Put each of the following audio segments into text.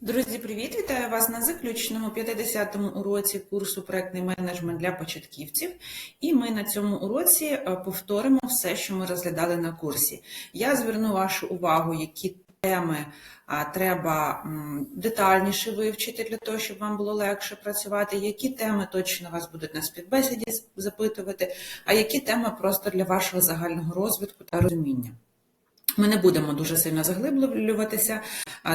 Друзі, привіт! Вітаю вас на заключному 50-му уроці курсу проектний менеджмент для початківців. І ми на цьому уроці е, повторимо все, що ми розглядали на курсі. Я зверну вашу увагу, які теми треба детальніше вивчити для того, щоб вам було легше працювати, які теми точно вас будуть на співбесіді запитувати, а які теми просто для вашого загального розвитку та розуміння. Ми не будемо дуже сильно заглиблюватися,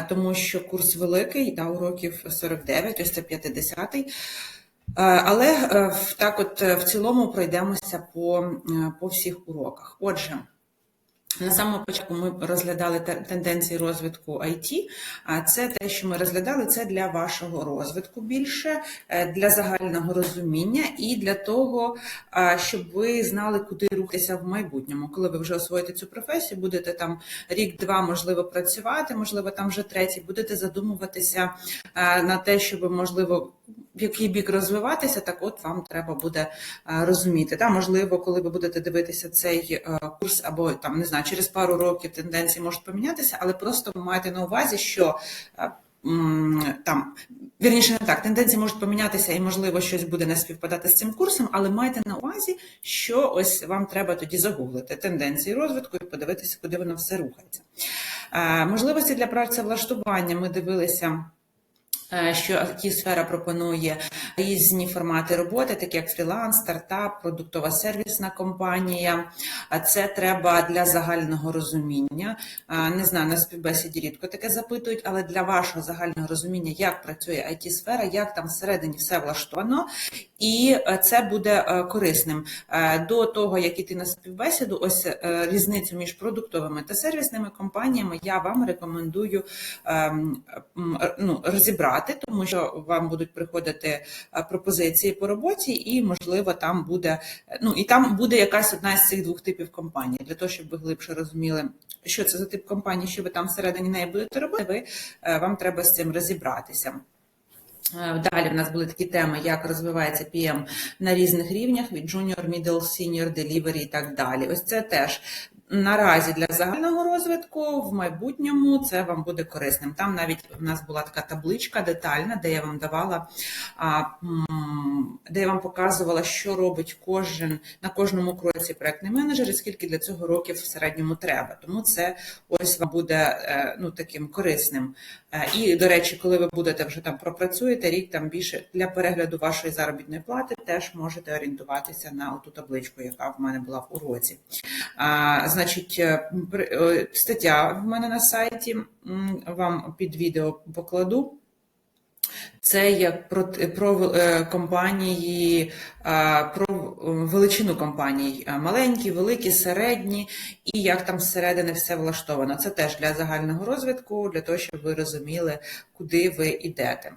тому що курс великий, та уроків 49, ось це 50-й. Е, Але е, так от е, в цілому пройдемося по, е, по всіх уроках. Отже, на самому початку ми розглядали те- тенденції розвитку IT. А це те, що ми розглядали, це для вашого розвитку більше, е, для загального розуміння і для того, щоб ви знали, куди рухатися в майбутньому. Коли ви вже освоїте цю професію, будете там рік-два, можливо, працювати, можливо, там вже третій, будете задумуватися на те, щоб можливо. В який бік розвиватися, так от вам треба буде е, розуміти. Та можливо, коли ви будете дивитися цей е, курс, або там не знаю, через пару років тенденції можуть помінятися, але просто майте на увазі, що е, там вірніше не так, тенденції можуть помінятися, і можливо щось буде не співпадати з цим курсом, але майте на увазі, що ось вам треба тоді загуглити тенденції розвитку і подивитися, куди воно все рухається. Можливості для працевлаштування ми дивилися. Е, Що сфера пропонує різні формати роботи, такі як фріланс, стартап, продуктова сервісна компанія. Це треба для загального розуміння. Не знаю, на співбесіді рідко таке запитують, але для вашого загального розуміння, як працює it сфера як там всередині все влаштовано, і е, це буде е, корисним. Е, До того, як іти на співбесіду, ось е, різницю між продуктовими та сервісними компаніями я вам рекомендую ем, ну, розібрати, тому що вам будуть приходити е, пропозиції по роботі, і можливо там буде е, ну і там буде якась одна з цих двох типів компаній. Для того, щоб ви глибше розуміли, що це за тип компанії, що ви там всередині неї будете робити, ви е, вам треба з цим розібратися. Далі в нас були такі теми, як розвивається PM на різних рівнях від junior, middle, senior, delivery і так далі. Ось це теж наразі для загального розвитку, в майбутньому це вам буде корисним. Там навіть в нас була така табличка детальна, де я вам давала, де я вам показувала, що робить кожен на кожному кроці проектний менеджер, і скільки для цього років в середньому треба. Тому це ось вам буде е, ну таким корисним. Е, І, до речі, коли ви будете вже там пропрацюєте рік там більше для перегляду вашої заробітної плати, теж можете орієнтуватися на ту табличку, яка в мене була в уроці. Значить, е, е, стаття в мене на сайті вам під відео покладу. Це є про, про е, компанії, про величину компаній маленькі, великі, середні, і як там зсередини все влаштовано. Це теж для загального розвитку, для того, щоб ви розуміли, куди ви йдете.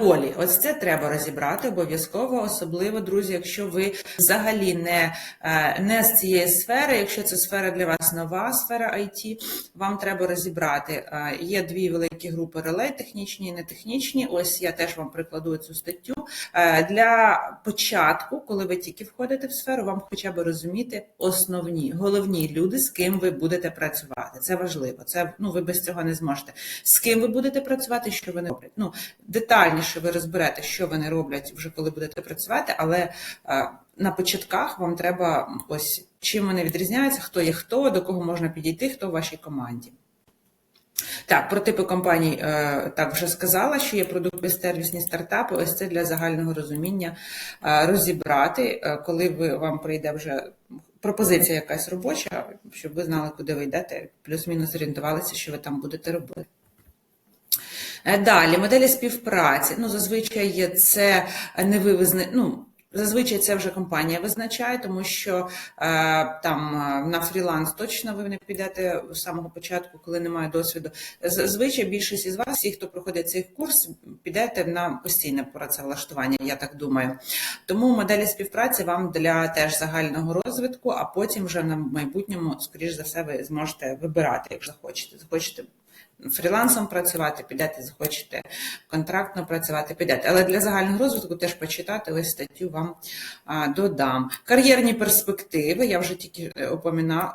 Ролі, ось це треба розібрати обов'язково, особливо, друзі, якщо ви взагалі не, е, не з цієї сфери, якщо це сфера для вас нова, сфера IT, вам треба розібрати. Е, Є дві великі групи ролей, технічні і нетехнічні. Ось я теж вам прикладу цю статтю. Е, Для початку, коли ви тільки входите в сферу, вам хоча б розуміти основні, головні люди, з ким ви будете працювати. Це важливо. Це ну ви без цього не зможете. З ким ви будете працювати, що вони роблять. Ну детальніше ви розберете, що вони роблять вже коли будете працювати, але е, на початках вам треба ось чим вони відрізняються, хто є хто, до кого можна підійти, хто в вашій команді. Так, про типи компаній е, так вже сказала, що є продукти сервісні стартапи. Ось це для загального розуміння е, розібрати, коли ви вам прийде вже пропозиція якась робоча, щоб ви знали, куди ви йдете, плюс-мінус орієнтувалися, що ви там будете робити. Е, Далі моделі співпраці. Ну, зазвичай це не ви визна... ну, Зазвичай це вже компанія визначає, тому що е, там е, на фріланс точно ви не підете з самого початку, коли немає досвіду. Зазвичай більшість із вас, всі, хто проходить цей курс, підете на постійне працевлаштування, я так думаю. Тому моделі співпраці вам для теж загального розвитку, а потім вже на майбутньому, скоріш за все, ви зможете вибирати, якщо захочете. Захочете фрілансом працювати, підете, захочете контрактно працювати, підете. Але для загального розвитку теж почитати ось статтю вам додам. Кар'єрні перспективи, я вже тільки е, опоміна,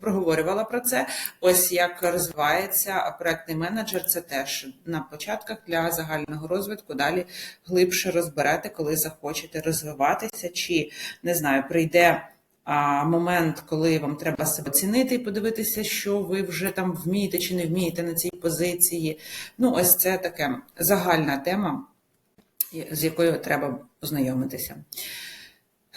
проговорювала про це. Ось як розвивається проектний менеджер, це теж на початках для загального розвитку. Далі глибше розберете, коли захочете розвиватися, чи не знаю, прийде момент, коли вам треба себе оцінити і подивитися, що ви вже там вмієте чи не вмієте на цій позиції. Ну, ось це таке загальна тема, з якою треба познайомитися.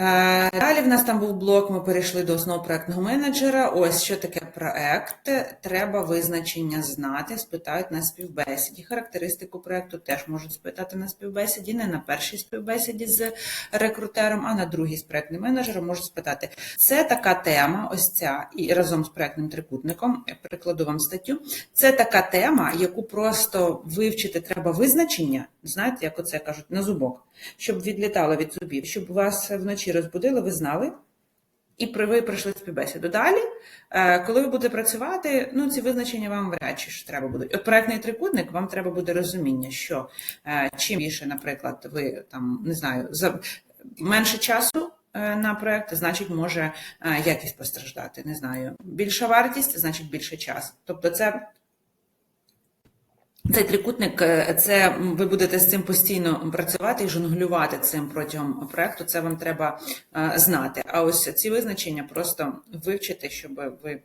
Е, Далі в нас там був блок, ми перейшли до основ проектного менеджера. Ось що таке проект. Треба визначення знати, спитають на співбесіді. Характеристику проекту теж можуть спитати на співбесіді, не на першій співбесіді з рекрутером, а на другій з проектним менеджером можуть спитати. Це така тема, ось ця, і разом з проектним трикутником, я прикладу вам статтю. Це така тема, яку просто вивчити треба визначення. Знаєте, як оце кажуть, на зубок, щоб відлітало від зубів, щоб вас вночі розбудили, ви знали, і ви пройшли співбесіду. Далі, е, коли ви будете працювати, ну ці визначення вам вряд чи ж треба будуть. От проектний трикутник, вам треба буде розуміння, що е, чим більше, наприклад, ви там не знаю, за менше часу. е, На проект, значить, може якість постраждати. Не знаю. Більша вартість, значить більше час. Тобто, це цей трикутник, е, це ви будете з цим постійно працювати і жонглювати цим протягом проекту. Це вам треба е, знати. А ось ці визначення просто вивчити, щоб ви.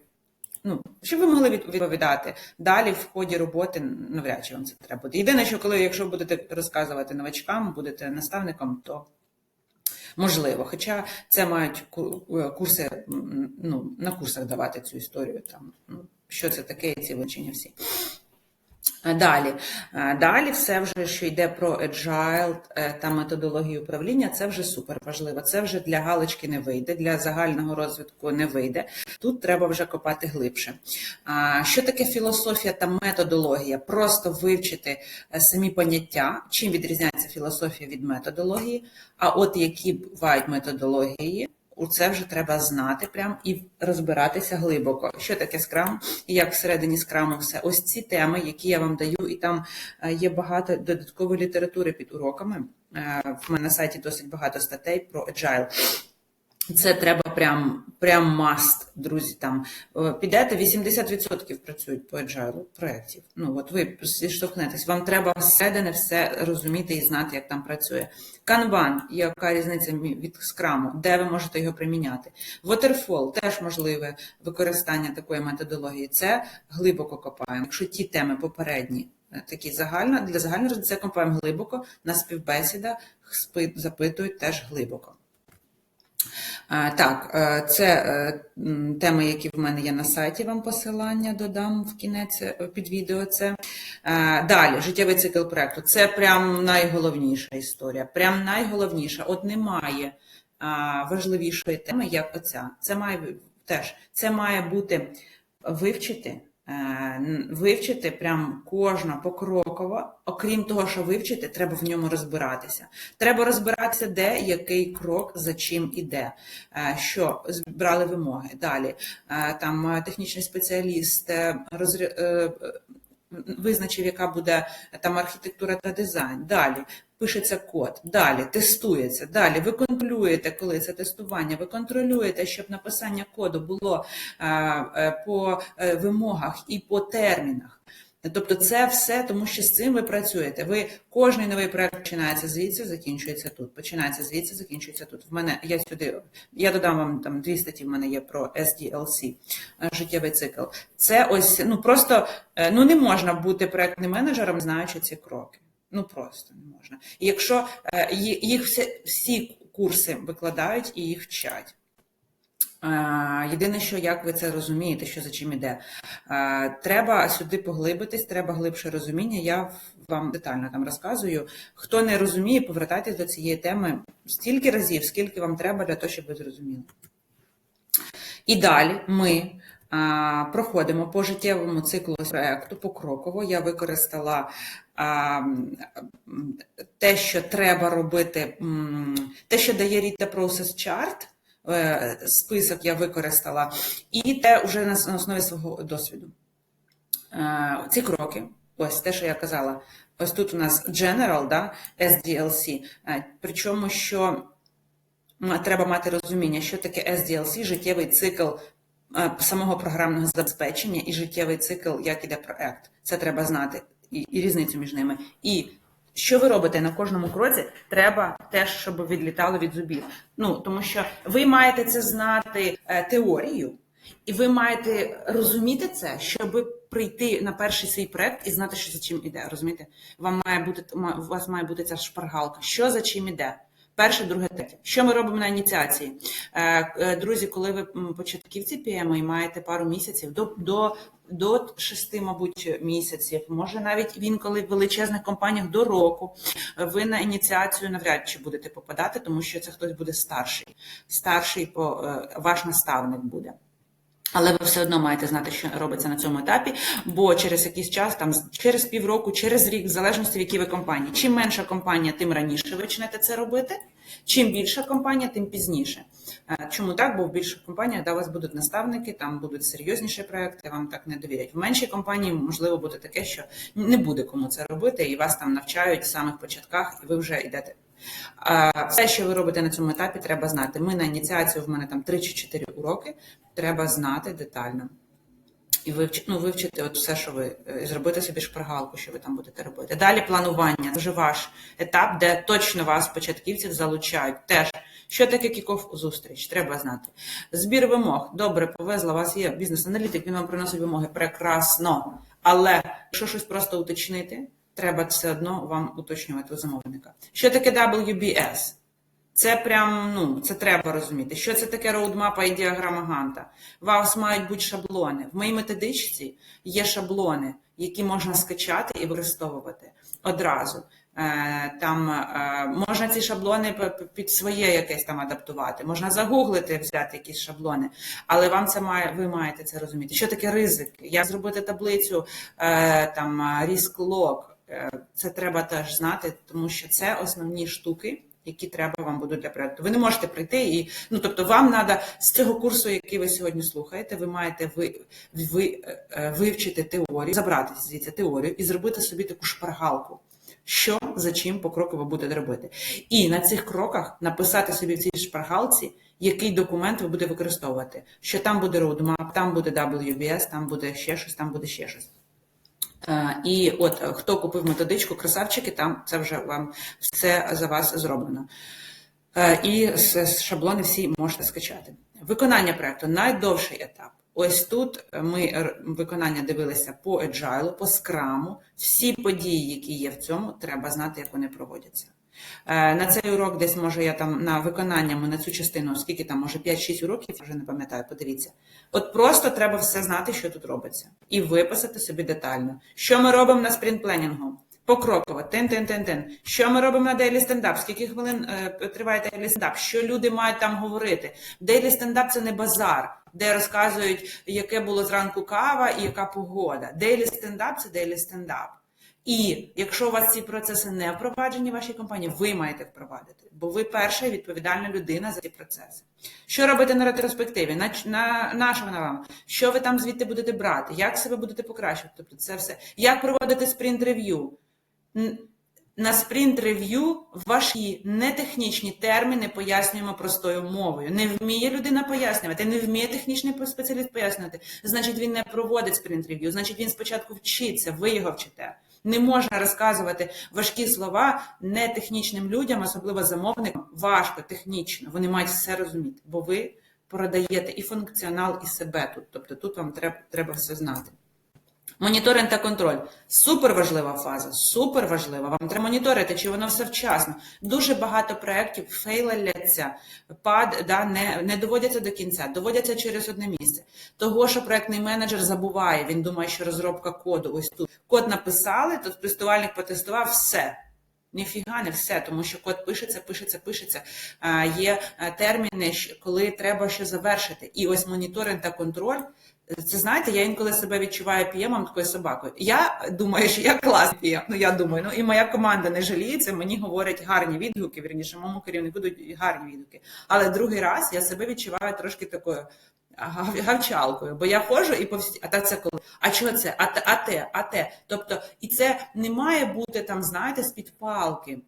Ну, щоб ви могли відповідати далі в ході роботи, навряд чи вам це треба буде. Єдине, що коли, якщо будете розказувати новачкам, будете наставником, то можливо. Хоча це мають е, курси, ну, на курсах давати цю історію, там, ну, що це таке, ці вивчення всі. Е, Далі, Е, далі все вже, що йде про agile е, та методологію управління, це вже супер важливо. Це вже для галочки не вийде, для загального розвитку не вийде. Тут треба вже копати глибше. Що таке філософія та методологія? Просто вивчити самі поняття, чим відрізняється філософія від методології. А от які бувають методології, у це вже треба знати прям і розбиратися глибоко. Що таке скрам і як всередині скраму все. Ось ці теми, які я вам даю, і там е, є багато додаткової літератури під уроками. Е, В мене на сайті досить багато статей про agile. Це треба прям, прям маст, друзі. Там Е, підете, 80% працюють по agile проєктів. Ну от ви зіштовхнетесь. Вам треба всередини все розуміти і знати, як там працює. Канбан, яка різниця від скраму, де ви можете його приміняти. Waterfall теж можливе використання такої методології. Це глибоко копаємо. Якщо ті теми попередні. е, Такі загально для загального це копаємо глибоко на співбесідах, запитують теж глибоко. Так, е, це е, теми, які в мене є на сайті, вам посилання додам в кінець е, під відео. Це далі життєвий цикл проекту. Це прям найголовніша історія. Прям найголовніша. От немає важливішої теми, як оця. Це має теж це має бути вивчити. Е, Вивчити прям кожна покроково, окрім того, що вивчити, треба в ньому розбиратися. Треба розбиратися, де який крок за чим іде, Е, що збирали вимоги. Далі е, там технічний спеціаліст е, визначив, яка буде там архітектура та дизайн. Далі. Пишеться код, далі. Тестується, далі. Ви контролюєте, коли це тестування, ви контролюєте, щоб написання коду було е, е, по е, вимогах і по термінах. Тобто це все, тому що з цим ви працюєте. Ви кожний новий проект починається звідси, закінчується тут. Починається звідси, закінчується тут. В мене я сюди я додам вам там дві статті. В мене є про SDLC, е, життєвий цикл. Це ось ну просто е, ну не можна бути проектним менеджером, знаючи ці кроки. Ну просто не можна. І якщо е, їх всі, всі курси викладають і їх вчать. Єдине, що як ви це розумієте, що за чим іде, треба сюди поглибитись, треба глибше розуміння. Я вам детально там розказую. Хто не розуміє, повертайтесь до цієї теми стільки разів, скільки вам треба для того, щоб ви зрозуміли. І далі ми проходимо по життєвому циклу проекту покроково. Я використала те, що треба робити, те, що дає Rita Process Chart, список я використала, і те вже на основі свого досвіду. Е, ці кроки, ось те, що я казала, ось тут у нас General, да, SDLC, е, причому що треба мати розуміння, що таке SDLC, життєвий цикл е, самого програмного забезпечення і життєвий цикл, як іде проект. Це треба знати і, і різницю між ними. І що ви робите на кожному кроці, треба теж, щоб відлітало від зубів. Ну тому що ви маєте це знати е, теорію, і ви маєте розуміти це, щоб прийти на перший свій проект і знати, що за чим іде. Розумієте? Вам має бути у вас має бути ця шпаргалка. Що за чим іде? Перше, друге, третє. Що ми робимо на ініціації? Е, е, Друзі, коли ви початківці початківці і маєте пару місяців до, до, до шести, мабуть, місяців, може навіть він, коли в величезних компаніях до року, ви на ініціацію навряд чи будете попадати, тому що це хтось буде старший. Старший по е, ваш наставник буде. Але ви все одно маєте знати, що робиться на цьому етапі, бо через якийсь час, там через півроку, через рік, в залежності в якій ви компанії. Чим менша компанія, тим раніше ви почнете це робити. Чим більша компанія, тим пізніше. Е, Чому так? Бо в більших компаніях де у вас будуть наставники, там будуть серйозніші проекти, вам так не довірять. В меншій компанії можливо буде таке, що не буде кому це робити, і вас там навчають в самих початках, і ви вже йдете. Все, що ви робите на цьому етапі, треба знати. Ми на ініціацію, в мене там 3 чи 4 уроки, треба знати детально. І вивчити, ну, вивчити от все, що ви е, зробити собі шпаргалку, що ви там будете робити. Далі планування. Це вже ваш етап, де точно вас, початківців, залучають. Теж що таке кіков зустріч? Треба знати. Збір вимог. Добре, повезла. У вас є бізнес-аналітик, він вам приносить вимоги. Прекрасно. Але якщо щось просто уточнити, треба все одно вам уточнювати у замовника. Що таке WBS? Це прям, ну, це треба розуміти. Що це таке роудмапа і діаграма Ганта? У вас мають бути шаблони. В моїй методичці є шаблони, які можна скачати і використовувати одразу. Е, Там е, можна ці шаблони під своє якесь там адаптувати, можна загуглити, взяти якісь шаблони, але вам це має, ви маєте це розуміти. Що таке ризик? Як зробити таблицю е, там ріск лог? Це треба теж знати, тому що це основні штуки, які треба вам будуть для проекту. Ви не можете прийти і ну тобто, вам треба з цього курсу, який ви сьогодні слухаєте, ви маєте ви, ви, е, вивчити теорію, забрати звідси теорію і зробити собі таку шпаргалку. Що за чим покроково будете робити, і на цих кроках написати собі в цій шпаргалці, який документ ви будете використовувати. Що там буде roadmap, там буде WBS, там буде ще щось, там буде ще щось. Е, І от е, хто купив методичку, красавчики, там це вже вам все за вас зроблено. Е, І з шаблони всі можете скачати. Виконання проекту найдовший етап. Ось тут ми виконання дивилися по agile, по скраму. Всі події, які є в цьому, треба знати, як вони проводяться. Е, На цей урок десь може я там на виконання ми на цю частину, скільки там, може 5-6 уроків, вже не пам'ятаю, подивіться. От просто треба все знати, що тут робиться, і виписати собі детально. Що ми робимо на спринт-пленінгу? Покроково, тин-тин-тин-тин. Що ми робимо на дейлі стендап? Скільки хвилин е, триває дейлі стендап? Що люди мають там говорити? Дейлі стендап це не базар, де розказують, яке було зранку кава і яка погода. Дейлі стендап це дейлі стендап. І якщо у вас ці процеси не впроваджені в вашій компанії, ви маєте впровадити, бо ви перша відповідальна людина за ці процеси. Що робити на ретроспективі? На, на, на що вона вам? Що ви там звідти будете брати? Як себе будете покращувати? Тобто це все. Як проводити спринт-рев'ю? На спринт-рев'ю ваші нетехнічні терміни пояснюємо простою мовою. Не вміє людина пояснювати, не вміє технічний спеціаліст пояснювати. Значить, він не проводить спринт-рев'ю. Значить, він спочатку вчиться, ви його вчите. Не можна розказувати важкі слова не технічним людям, особливо замовникам. Важко технічно. Вони мають все розуміти, бо ви продаєте і функціонал, і себе тут. Тобто тут вам треба, треба все знати. Моніторинг та контроль супер важлива фаза, супер важлива. Вам треба моніторити, чи воно все вчасно. Дуже багато проєктів фейляться, пад да не, не доводяться до кінця, доводяться через одне місце. Того, що проєктний менеджер забуває, він думає, що розробка коду ось тут. Код написали, тут тестувальник потестував все. Ніфіга не все, тому що код пишеться, пишеться, пишеться. Є е, терміни, коли треба ще завершити. І ось моніторинг та контроль. Це знаєте, я інколи себе відчуваю піємом такою собакою. Я думаю, що я класний пієм. Ну я думаю, ну і моя команда не жаліється. Мені говорять гарні відгуки. Вірніше, моєму керівнику дають гарні відгуки. Але другий раз я себе відчуваю трошки такою гавчалкою, бо я ходжу і по всі, а та це коли, а чого це, а те, а те, а те. Тобто, і це не має бути там, знаєте, з-під палки.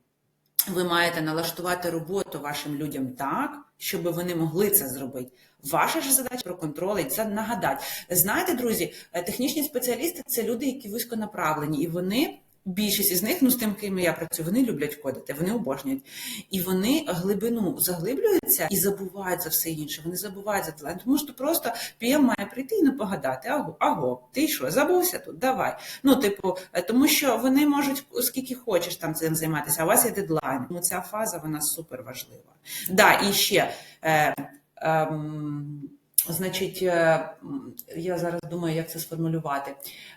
Ви маєте налаштувати роботу вашим людям так, щоб вони могли це зробити. Ваша ж задача проконтролити, це нагадати. Знаєте, друзі, е, технічні спеціалісти це люди, які вузьконаправлені, і вони. Більшість із них, ну з тим, ким я працюю, вони люблять кодити, вони обожнюють. І вони глибину заглиблюються і забувають за все інше. Вони забувають за талант. Тому що просто PM має прийти і не погадати. Аго, аго, ти що, забувся тут? Давай. Ну, типу, е, тому що вони можуть скільки хочеш там цим займатися, а у вас є дедлайн. Тому ця фаза вона супер важлива. Да, і ще. Ем, Значить, е, я зараз думаю, як це сформулювати.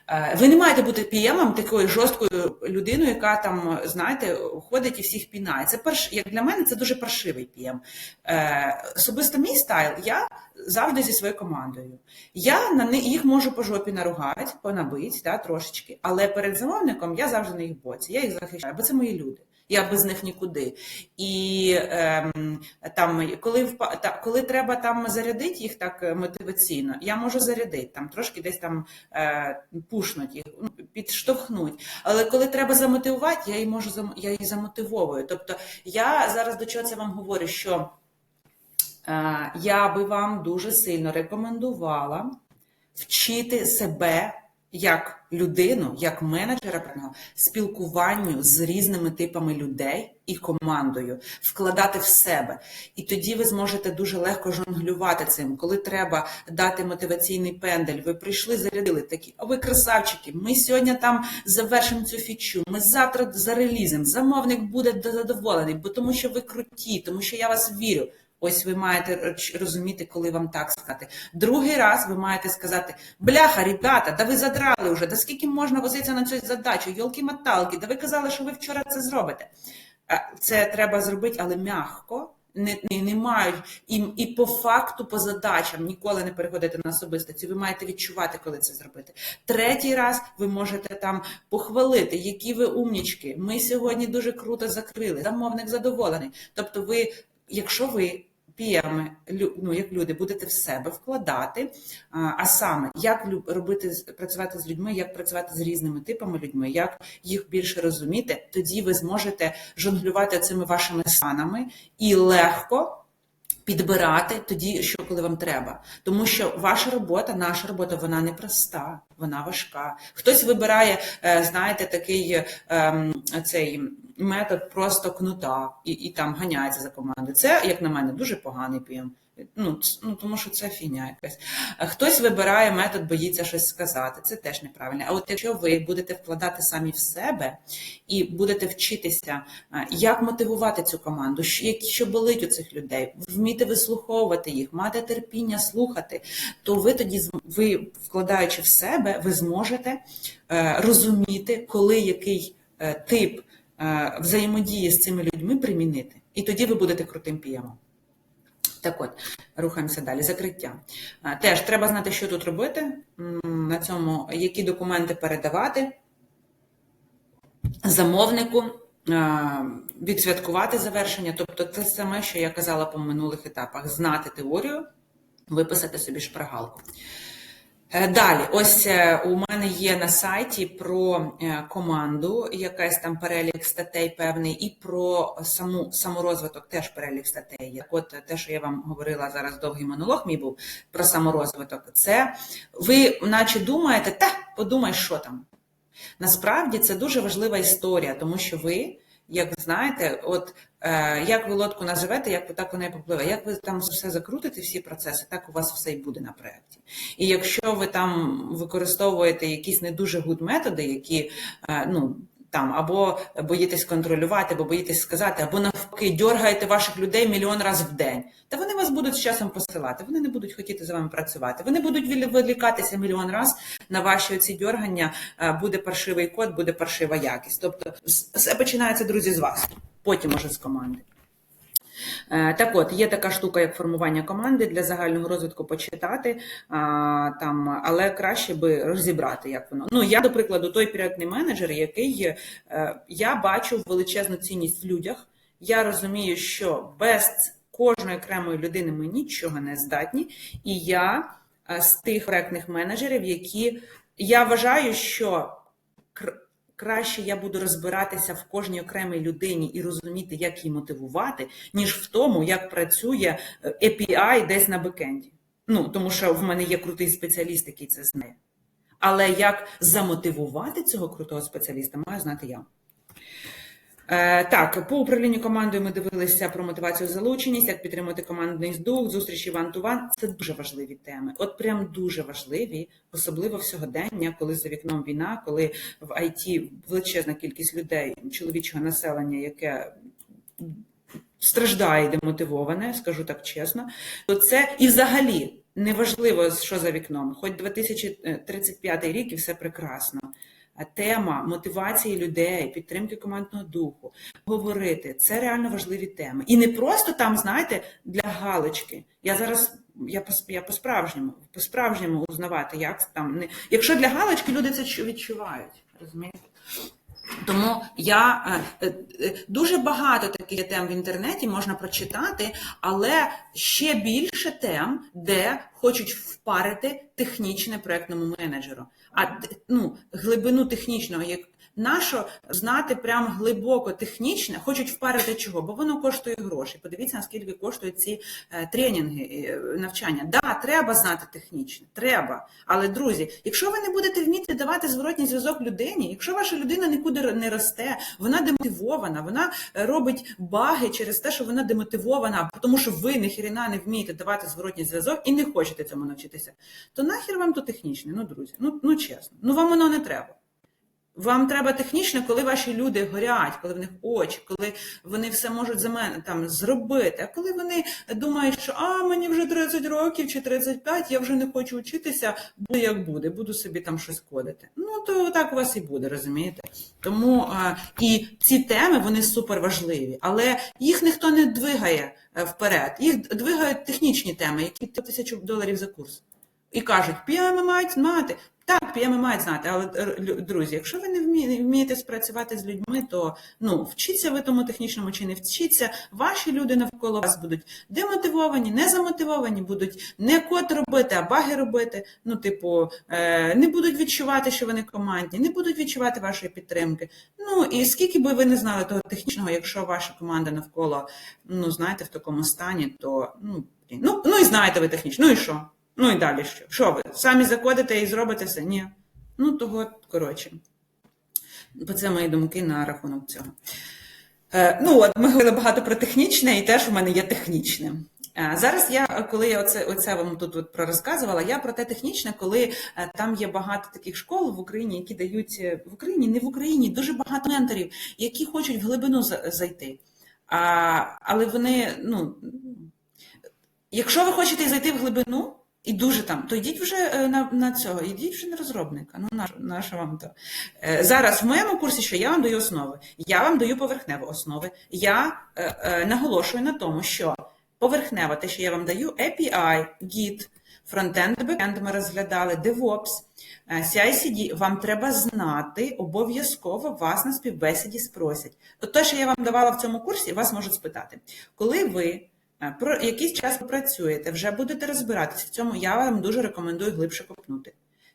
Е, Ви не маєте бути піємом такою жорсткою людиною, яка там, знаєте, ходить і всіх пінає. Це перш, як для мене, це дуже паршивий пієм. Е, Особисто мій стайл, я завжди зі своєю командою. Я на них їх можу по жопі наругати, понабити, да, трошечки, але перед замовником я завжди на їх боці. Я їх захищаю, бо це мої люди. Я без них нікуди. І ем, там, коли та, коли треба там зарядити їх так е, мотиваційно, я можу зарядити там трошки десь там е, пушнуть їх, ну, підштовхнуть. Але коли треба замотивувати, я її можу я її замотивовую. Тобто я зараз до чого це вам говорю, що е, я би вам дуже сильно рекомендувала вчити себе як людину, як менеджера спілкуванню з різними типами людей і командою, вкладати в себе. І тоді ви зможете дуже легко жонглювати цим. Коли треба дати мотиваційний пендель, ви прийшли, зарядили такі, а ви красавчики, ми сьогодні там завершимо цю фічу, ми завтра зарелізимо, замовник буде задоволений, бо тому що ви круті, тому що я вас вірю. Ось ви маєте розуміти, коли вам так сказати. Другий раз ви маєте сказати: бляха, ребята, да ви задрали вже, да скільки можна возитися на цю задачу, йолки-маталки, да ви казали, що ви вчора це зробите. Е, Це треба зробити, але м'яко. Не, не, не мають і, і по факту, по задачам ніколи не переходити на особистості. Ви маєте відчувати, коли це зробити. Третій раз ви можете там похвалити, які ви умнічки. Ми сьогодні дуже круто закрили. Замовник задоволений. Тобто, ви, якщо ви піями, ну, як люди, будете в себе вкладати, а, саме, як робити, працювати з людьми, як працювати з різними типами людьми, як їх більше розуміти, тоді ви зможете жонглювати цими вашими станами і легко підбирати тоді, що коли вам треба. Тому що ваша робота, наша робота, вона не проста, вона важка. Хтось вибирає, е, знаєте, такий ем, цей метод просто кнута і, і там ганяється за командою. Це, як на мене, дуже поганий пієм. Ну, ну, тому що це фігня якась. Хтось вибирає метод, боїться щось сказати. Це теж неправильно. А от якщо ви будете вкладати самі в себе і будете вчитися, як мотивувати цю команду, що, болить у цих людей, вміти вислуховувати їх, мати терпіння, слухати, то ви тоді, ви, вкладаючи в себе, ви зможете е, розуміти, коли який е, тип е, взаємодії з цими людьми примінити. І тоді ви будете крутим піємом. Так от, рухаємося далі. Закриття. Теж треба знати, що тут робити, на цьому, які документи передавати замовнику, відсвяткувати завершення. Тобто, це саме, що я казала по минулих етапах: знати теорію, виписати собі шпаргалку. Е, Далі, ось е, у мене є на сайті про е, команду, якась там перелік статей певний, і про саму саморозвиток теж перелік статей. Так От те, що я вам говорила зараз, довгий монолог мій був про саморозвиток. Це ви, наче думаєте, та подумай, що там. Насправді це дуже важлива історія, тому що ви, як знаєте, от е, як ви лодку називете, як ви так вона і попливе. Як ви там все закрутите, всі процеси, так у вас все і буде на проєкті. І якщо ви там використовуєте якісь не дуже гуд методи, які е, ну. Там або боїтесь контролювати, або боїтесь сказати, або навпаки, дьоргаєте ваших людей мільйон разів в день. Та вони вас будуть з часом посилати, вони не будуть хотіти за вами працювати. Вони будуть відволікатися мільйон разів на ваші оці дьоргання, буде паршивий код, буде паршива якість. Тобто, все починається, друзі, з вас, потім уже з команди. Е, Так от, є така штука, як формування команди для загального розвитку почитати, а, там, але краще би розібрати, як воно. Ну, я, до прикладу, той проєктний менеджер, який е, я бачу величезну цінність в людях. Я розумію, що без кожної окремої людини ми нічого не здатні, і я е, з тих проектних менеджерів, які я вважаю, що краще я буду розбиратися в кожній окремій людині і розуміти, як її мотивувати, ніж в тому, як працює е, API десь на бекенді. Ну, тому що в мене є крутий спеціаліст, який це знає. Але як замотивувати цього крутого спеціаліста, маю знати я. Е, так, по управлінню командою ми дивилися про мотивацію залученість, як підтримати командний дух, зустрічі ван ту Це дуже важливі теми. От прям дуже важливі, особливо в сьогодення, коли за вікном війна, коли в ІТ величезна кількість людей, чоловічого населення, яке страждає демотивоване, скажу так чесно, то це і взагалі неважливо, що за вікном, хоч 2035 рік і все прекрасно. Тема мотивації людей, підтримки командного духу, говорити це реально важливі теми. І не просто там, знаєте, для галочки. Я зараз я по я по-справжньому, по-справжньому узнавати, як там не якщо для галочки люди це чу- відчувають, розумієте? Тому я е, е, е, дуже багато таких тем в інтернеті можна прочитати, але ще більше тем, де хочуть впарити технічне проектному менеджеру. А ну, глибину технічного, як нащо знати прям глибоко технічне, хочуть впарити чого, бо воно коштує гроші. Подивіться, наскільки коштують ці е, тренінги, е, навчання. Да, треба знати технічне, треба. Але друзі, якщо ви не будете вміти давати зворотній зв'язок людині, якщо ваша людина нікуди не росте, вона демотивована, вона е, робить баги через те, що вона демотивована, тому що ви ніхрена не вмієте давати зворотній зв'язок і не хочете цьому навчитися, то нахер вам то технічне, ну друзі, ну, ну чесно, ну вам воно не треба. Вам треба технічно, коли ваші люди горять, коли в них очі, коли вони все можуть за мене там зробити. А коли вони думають, що а мені вже 30 років чи 35, я вже не хочу вчитися, буде як буде, буду собі там щось кодити. Ну то так у вас і буде, розумієте? Тому а, і ці теми вони супер важливі, але їх ніхто не двигає е, вперед. Їх двигають технічні теми, які тисячу доларів за курс. І кажуть, PM мають знати. Так, PM мають знати, але друзі, якщо ви не вмієте спрацювати з людьми, то ну вчіться ви тому технічному чи не вчіться. Ваші люди навколо вас будуть демотивовані, не замотивовані, будуть не код робити, а баги робити. Ну, типу, е, не будуть відчувати, що вони командні, не будуть відчувати вашої підтримки. Ну і скільки би ви не знали того технічного, якщо ваша команда навколо, ну знаєте, в такому стані, то ну ну, ну і знаєте ви технічно, ну і що? Ну і далі що? Що ви? Самі закодите і зробите все? Ні. Ну, того, коротше. Бо це мої думки на рахунок цього. Е, ну, от ми говорили багато про технічне, і теж у мене є технічне. Е, Зараз я, коли я оце, оце вам тут от пророзказувала, я про те технічне, коли е, там є багато таких школ в Україні, які дають е, в Україні, не в Україні, дуже багато менторів, які хочуть в глибину зайти. А, але вони, ну, якщо ви хочете зайти в глибину, і дуже там, то йдіть вже е, на, на цього, йдіть вже на розробника. Ну, на, на вам то? Е, Зараз в моєму курсі, що я вам даю основи, я вам даю поверхневі основи. Я е, е, наголошую на тому, що поверхнево, те, що я вам даю, API, Git, фронтенд, бекенд ми розглядали, DevOps, е, CI/CD, вам треба знати, обов'язково вас на співбесіді спросять. Те, що я вам давала в цьому курсі, вас можуть спитати. Коли ви про якийсь час попрацюєте, вже будете розбиратися в цьому, я вам дуже рекомендую глибше копнути.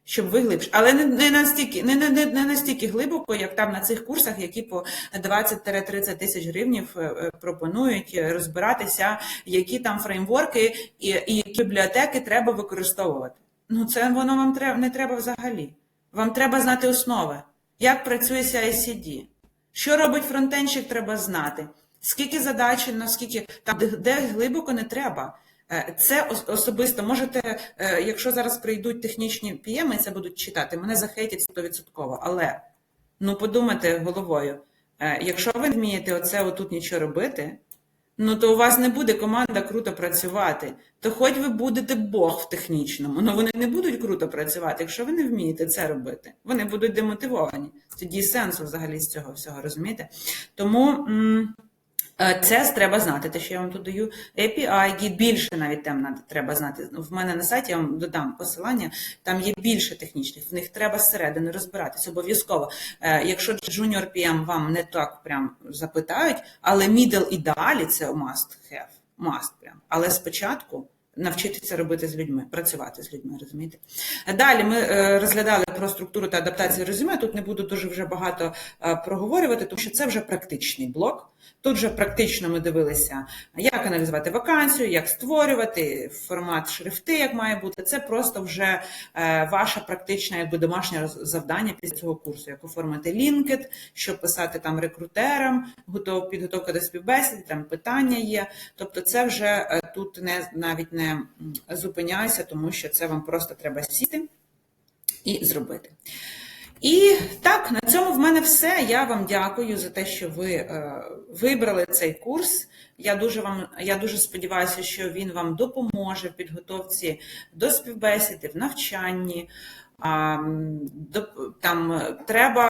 Щоб ви глибше, але не, не настільки, не, не, не, настільки глибоко, як там на цих курсах, які по 20-30 тисяч гривнів е, е, пропонують е, розбиратися, які там фреймворки і, і які бібліотеки треба використовувати. Ну це воно вам треба не треба взагалі. Вам треба знати основи, як працює CI/CD, що робить фронтенщик, треба знати. Скільки задач, наскільки там де, глибоко не треба. Е, Це особисто можете, е, якщо зараз прийдуть технічні PM, це будуть читати, мене захейтять 100%. Але ну подумайте головою, е, якщо ви вмієте оце отут нічого робити, ну то у вас не буде команда круто працювати. То хоч ви будете Бог в технічному, але вони не будуть круто працювати, якщо ви не вмієте це робити. Вони будуть демотивовані. Тоді сенсу взагалі з цього всього, розумієте? Тому. м, Це треба знати, те, що я вам тут даю. API, гід більше навіть тем треба знати. В мене на сайті я вам додам посилання, там є більше технічних, в них треба зсередини розбиратись обов'язково. Е, Якщо Junior PM вам не так прям запитають, але middle і далі це must have. маст прям. Але спочатку навчитися робити з людьми, працювати з людьми, розумієте? Далі ми е, розглядали про структуру та адаптацію резюме. Тут не буду дуже вже багато е, проговорювати, тому що це вже практичний блок. Тут вже практично ми дивилися, як аналізувати вакансію, як створювати формат шрифти, як має бути. Це просто вже е, ваше практичне якби домашнє завдання після цього курсу, як оформити LinkedIn, що писати там рекрутерам, готов, підготовка до співбесід, там питання є. Тобто, це вже тут не навіть не м, зупиняйся, тому що це вам просто треба сісти і зробити. І так, на цьому в мене все. Я вам дякую за те, що ви е, вибрали цей курс. Я дуже вам я дуже сподіваюся, що він вам допоможе в підготовці до співбесіди, в навчанні. Там е, треба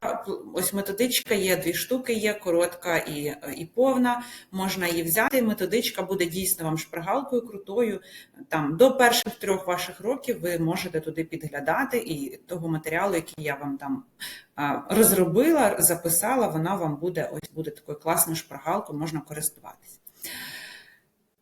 ось методичка є, дві штуки є, коротка і, і повна. Можна її взяти. Методичка буде дійсно вам шпаргалкою крутою. Там до перших трьох ваших років ви можете туди підглядати, і того матеріалу, який я вам там розробила, записала, вона вам буде ось буде такою класною шпаргалкою, можна користуватися.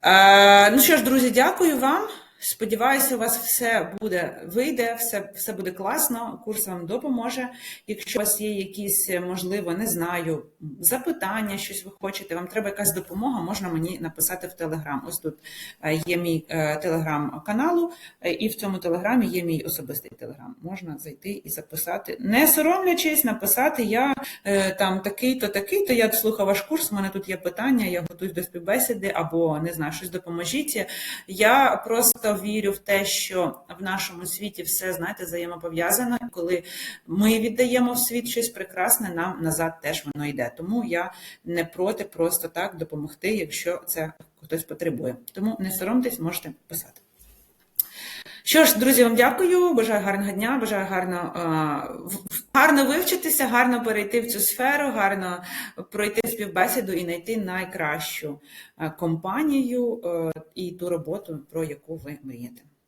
Е, ну що ж, друзі, дякую вам. Сподіваюся, у вас все буде вийде, все, все буде класно. Курс вам допоможе. Якщо у вас є якісь, можливо, не знаю, запитання, щось ви хочете, вам треба якась допомога, можна мені написати в Телеграм. Ось тут е, є мій е, телеграм-каналу, е, і в цьому телеграмі є мій особистий телеграм. Можна зайти і записати, не соромлячись, написати я е, там такий-то, такий-то. Я слухав ваш курс. У мене тут є питання, я готуюсь до співбесіди, або не знаю, щось допоможіть. Я просто вірю в те, що в нашому світі все знаєте взаємопов'язано. Коли ми віддаємо в світ щось прекрасне, нам назад теж воно йде. Тому я не проти просто так допомогти, якщо це хтось потребує. Тому не соромтесь, можете писати. Що ж, друзі, вам дякую. Бажаю гарного дня, бажаю гарно, гарно вивчитися, гарно перейти в цю сферу, гарно пройти співбесіду і знайти найкращу компанію е, і ту роботу, про яку ви мрієте.